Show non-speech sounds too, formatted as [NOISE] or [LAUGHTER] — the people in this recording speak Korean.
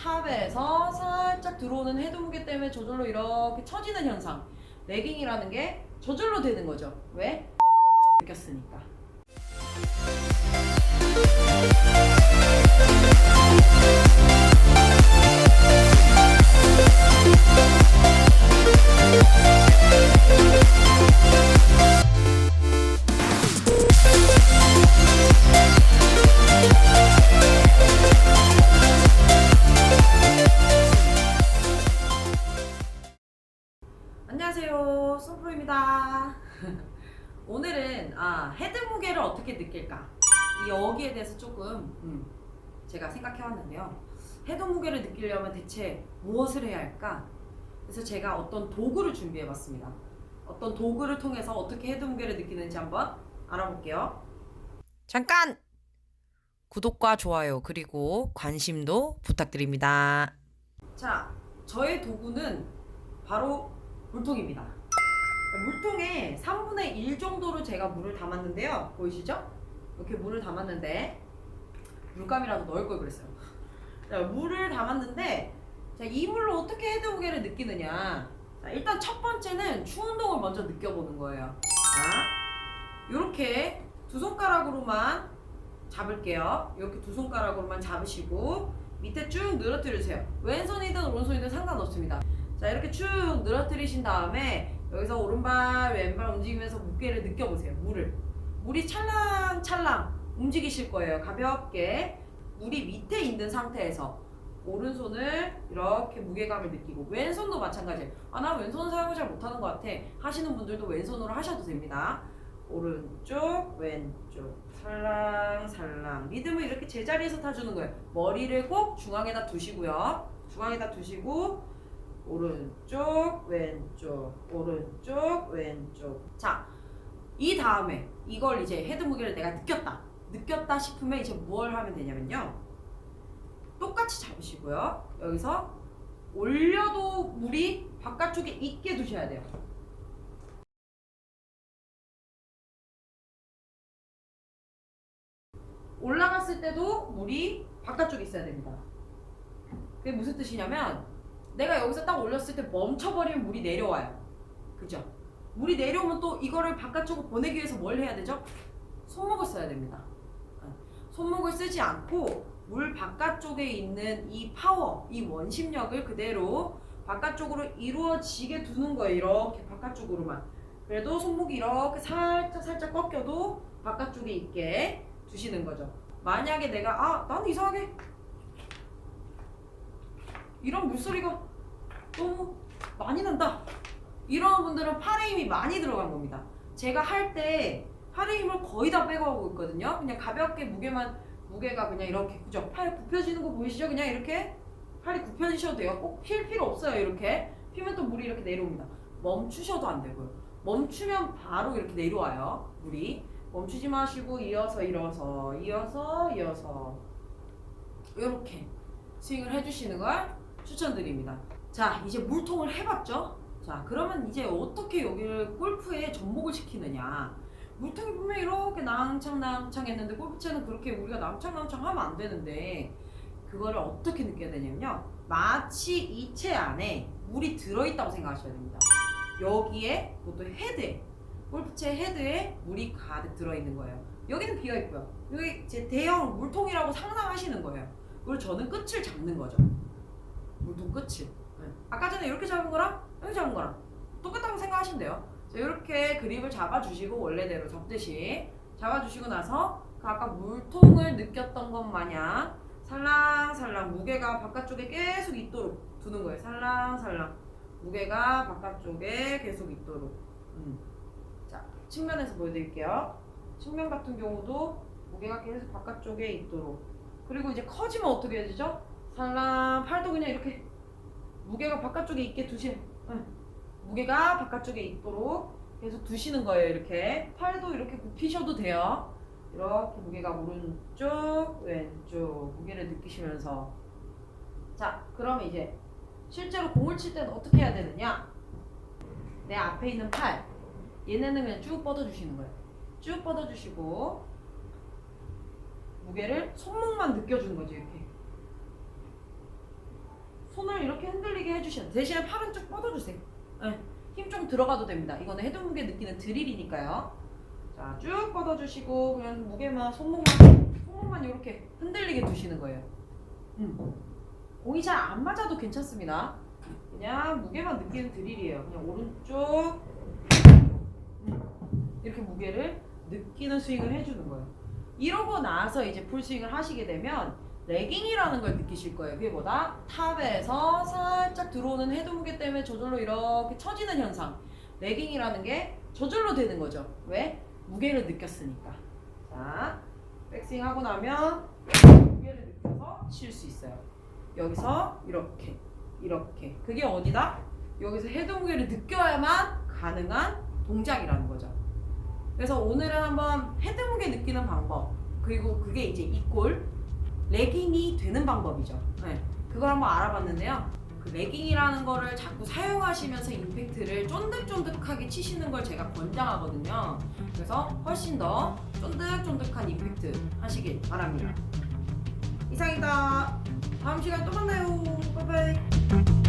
탑에서 살짝 들어오는 무게 때문에 저절로 이렇게 처지는 현상. 레깅이라는 게 저절로 되는 거죠. 왜? 느꼈으니까. [LAUGHS] 오늘은 아, 헤드 무게를 어떻게 느낄까? 이 여기에 대해서 조금 음, 제가 생각해 왔는데요. 헤드 무게를 느끼려면 대체 무엇을 해야 할까? 그래서 제가 어떤 도구를 준비해 봤습니다. 어떤 도구를 통해서 어떻게 헤드 무게를 느끼는지 한번 알아볼게요. 잠깐! 구독과 좋아요 그리고 관심도 부탁드립니다. 자, 저의 도구는 바로 물통입니다. 물통에 3분의 1 정도로 제가 물을 담았는데요. 보이시죠? 이렇게 물을 담았는데 물감이라도 넣을 걸 그랬어요. 자, 물을 담았는데 자, 이 물로 어떻게 헤드 무게를 느끼느냐? 자, 일단 첫 번째는 추운동을 먼저 느껴보는 거예요. 자, 이렇게 두 손가락으로만 잡을게요. 이렇게 두 손가락으로만 잡으시고 밑에 쭉 늘어뜨려 주세요. 왼손이든 오른손이든 상관없습니다. 자 이렇게 쭉 늘어뜨리신 다음에 여기서 오른발 왼발 움직이면서 무게를 느껴보세요. 물을. 물이 찰랑찰랑 움직이실 거예요. 가볍게 물이 밑에 있는 상태에서 오른손을 이렇게 무게감을 느끼고 왼손도 마찬가지예요. 아 나 왼손 사용을 잘 못하는 것 같아. 하시는 분들도 왼손으로 하셔도 됩니다. 오른쪽 왼쪽. 살랑살랑. 리듬을 이렇게 제자리에서 타주는 거예요. 머리를 꼭 중앙에다 두시고요. 중앙에다 두시고 오른쪽 왼쪽 오른쪽 왼쪽. 자이 다음에 이걸 이제 헤드 무게를 내가 느꼈다. 느꼈다 싶으면 이제 뭘 하면 되냐면요. 똑같이 잡으시고요. 여기서 올려도 물이 바깥쪽에 있게 두셔야 돼요. 올라갔을 때도 물이 바깥쪽에 있어야 됩니다. 그게 무슨 뜻이냐면 내가 여기서 딱 올렸을 때 멈춰버리면 물이 내려와요. 그죠? 물이 내려오면 또 이거를 바깥쪽으로 보내기 위해서 뭘 해야 되죠? 손목을 써야 됩니다. 어, 손목을 쓰지 않고 물 바깥쪽에 있는 이 파워, 이 원심력을 그대로 바깥쪽으로 이루어지게 두는 거예요. 이렇게 바깥쪽으로만. 그래도 손목이 이렇게 살짝 살짝 꺾여도 바깥쪽에 있게 두시는 거죠. 만약에 내가 아, 나는 이상하게 이런 물소리가 너무 많이 난다. 이런 분들은 팔에 힘이 많이 들어간 겁니다. 제가 할 때 팔에 힘을 거의 다 빼고 하고 있거든요. 그냥 가볍게 무게만 무게가 그냥 이렇게 그죠? 팔 굽혀지는 거 보이시죠? 그냥 이렇게 팔이 굽혀지셔도 돼요. 꼭 필 필요 없어요. 이렇게 피면 또 물이 이렇게 내려옵니다. 멈추셔도 안 되고요. 멈추면 바로 이렇게 내려와요. 물이 멈추지 마시고 이어서 이어서 이어서 이어서 이렇게 스윙을 해주시는 걸 추천드립니다. 자, 이제 물통을 해봤죠? 자, 그러면 이제 어떻게 여기를 골프에 접목을 시키느냐. 물통이 분명 이렇게 낭창낭창 했는데 골프채는 그렇게 우리가 낭창낭창 하면 안 되는데 그거를 어떻게 느껴야 되냐면요. 마치 이 채 안에 물이 들어있다고 생각하셔야 됩니다. 여기에 보통 헤드에 골프채 헤드에 물이 가득 들어있는 거예요. 여기는 비어있고요. 여기 제 대형 물통이라고 상상하시는 거예요. 그리고 저는 끝을 잡는 거죠. 물통 끝을. 네. 아까 전에 이렇게 잡은 거랑 이렇게 잡은 거랑 똑같다고 생각하시면 돼요. 자, 이렇게 그립을 잡아주시고 원래대로 잡듯이 잡아주시고 나서 그 아까 물통을 느꼈던 것 마냥 살랑살랑 무게가 바깥쪽에 계속 있도록 두는 거예요. 살랑살랑 무게가 바깥쪽에 계속 있도록. 음. 자, 측면에서 보여드릴게요. 측면 같은 경우도 무게가 계속 바깥쪽에 있도록. 그리고 이제 커지면 어떻게 해야 되죠? 살랑 팔도 그냥 이렇게 무게가 바깥쪽에 있게 두시 응. 무게가 바깥쪽에 있도록 계속 두시는 거예요 이렇게. 팔도 이렇게 굽히셔도 돼요. 이렇게 무게가 오른쪽 왼쪽 무게를 느끼시면서. 자 그러면 이제 실제로 공을 칠 때는 어떻게 해야 되느냐? 내 앞에 있는 팔. 얘네는 그냥 쭉 뻗어 주시는 거예요. 쭉 뻗어 주시고 무게를 손목만 느껴주는 거죠 이렇게 손을 이렇게 흔들리게 돼요. 대신에 팔은 쭉 뻗어주세요. 네. 힘좀 들어가도 됩니다. 이거는 헤드 무게 느끼는 드릴이니까요. 자, 쭉 뻗어주시고 그냥 무게만 손목만 손목만 이렇게 흔들리게 두시는 거예요. 음. 공이 잘 안 맞아도 괜찮습니다. 그냥 무게만 느끼는 드릴이에요. 그냥 오른쪽 음. 이렇게 무게를 느끼는 스윙을 해주는 거예요. 이러고 나서 이제 풀 스윙을 하시게 되면 레깅이라는 걸 느끼실 거예요. 그게 뭐다? 탑에서 살짝 들어오는 헤드 무게 때문에 저절로 이렇게 처지는 현상. 레깅이라는 게 저절로 되는 거죠. 왜? 무게를 느꼈으니까. 자, 백스윙 하고 나면 무게를 느껴서 칠 수 있어요. 여기서 이렇게, 이렇게. 그게 어디다? 여기서 헤드 무게를 느껴야만 가능한 동작이라는 거죠. 그래서 오늘은 한번 헤드 무게 느끼는 방법 그리고 그게 이제 이꼴 레깅이 되는 방법이죠. 네, 그걸 한번 알아봤는데요. 그 레깅이라는 거를 자꾸 사용하시면서 임팩트를 쫀득쫀득하게 치시는 걸 제가 권장하거든요. 그래서 훨씬 더 쫀득쫀득한 임팩트 하시길 바랍니다. 이상이다. 다음 시간에 또 만나요. 바이바이.